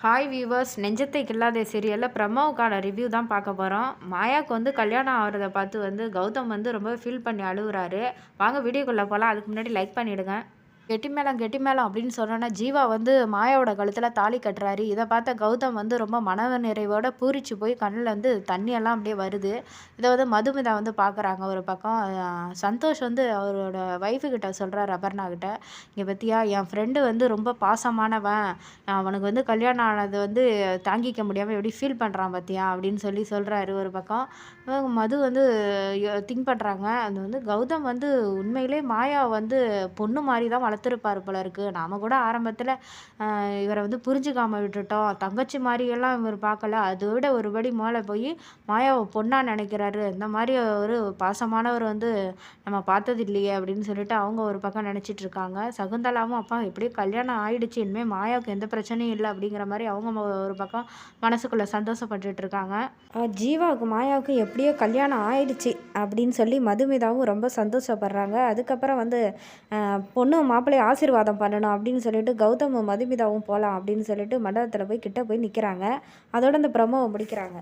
Hi viewers நெஞ்சத்தை கில்லாத சீரியலில் பிரம்மாவுக்கான review தான் பார்க்க போகிறோம் மாயாவுக்கு வந்து கல்யாணம் ஆகிறத பார்த்து வந்து கௌதம் வந்து ரொம்ப ஃபீல் பண்ணி அழுகுறாரு. வாங்க வீடியோக்குள்ளே போகலாம் அதுக்கு முன்னாடி லைக் பண்ணிவிடுங்க கெட்டி மேளம் கெட்டி மேளம் அப்படின்னு சொன்னோன்னா ஜீவா வந்து மாயாவோட கழுத்தில் தாலி கட்டுறாரு. இதை பார்த்த கௌதம் வந்து ரொம்ப மனவ நிறைவோட பூரிச்சு போய் கண்ணில் வந்து தண்ணியெல்லாம் அப்படியே வருது. இதை வந்து மதுமிதா வந்து பார்க்குறாங்க ஒரு பக்கம். சந்தோஷ் வந்து அவரோட ஒய்ஃபுக்கிட்ட சொல்கிறார் அபர்ணா கிட்ட. இங்கே பற்றியா என் ஃப்ரெண்டு வந்து ரொம்ப பாசமானவன். அவனுக்கு வந்து கல்யாணம் ஆனது வந்து தாங்கிக்க முடியாமல் எப்படி ஃபீல் பண்ணுறான் பார்த்தியா அப்படின்னு சொல்லி சொல்கிறாரு ஒரு பக்கம். மது வந்து திங்க் பண்ணுறாங்க அது வந்து கௌதம் வந்து உண்மையிலே மாயா வந்து பொண்ணு மாதிரி தான் வளர்த்து வளர்த்துருப்பார் போல இருக்குது நாம் கூட ஆரம்பத்தில் இவரை வந்து புரிஞ்சுக்காம விட்டுட்டோம். தங்கச்சி மாதிரியெல்லாம் இவர் பார்க்கல. அதை விட ஒருபடி மேலே போய் மாயாவை பொண்ணாக நினைக்கிறாரு. இந்த மாதிரி ஒரு பாசமானவர் வந்து நம்ம பார்த்தது இல்லையே அப்படின்னு சொல்லிட்டு அவங்க ஒரு பக்கம் நினச்சிட்டு இருக்காங்க. சகுந்தலாவும் அப்பா எப்படியும் கல்யாணம் ஆயிடுச்சு. இனிமேல் மாயாவுக்கு எந்த பிரச்சனையும் இல்லை அப்படிங்கிற மாதிரி அவங்க ஒரு பக்கம் மனசுக்குள்ளே சந்தோஷப்பட்டுட்டு இருக்காங்க. ஜீவாவுக்கு மாயாவுக்கு எப்படியோ கல்யாணம் ஆயிடுச்சு அப்படின்னு சொல்லி மதுமிதாவும் ரொம்ப சந்தோஷப்படுறாங்க. அதுக்கப்புறம் வந்து பொண்ணு மாப்பிள்ளை மாப்பிள்ளையை ஆசீர்வாதம் பண்ணணும் அப்படின்னு சொல்லிட்டு கௌதமும் மதுமிதாவும் போகலாம் அப்படின்னு சொல்லிட்டு மண்டபத்தில் போய் கிட்ட போய் நிற்கிறாங்க அதோட அந்த ப்ரமோவை முடிக்கிறாங்க.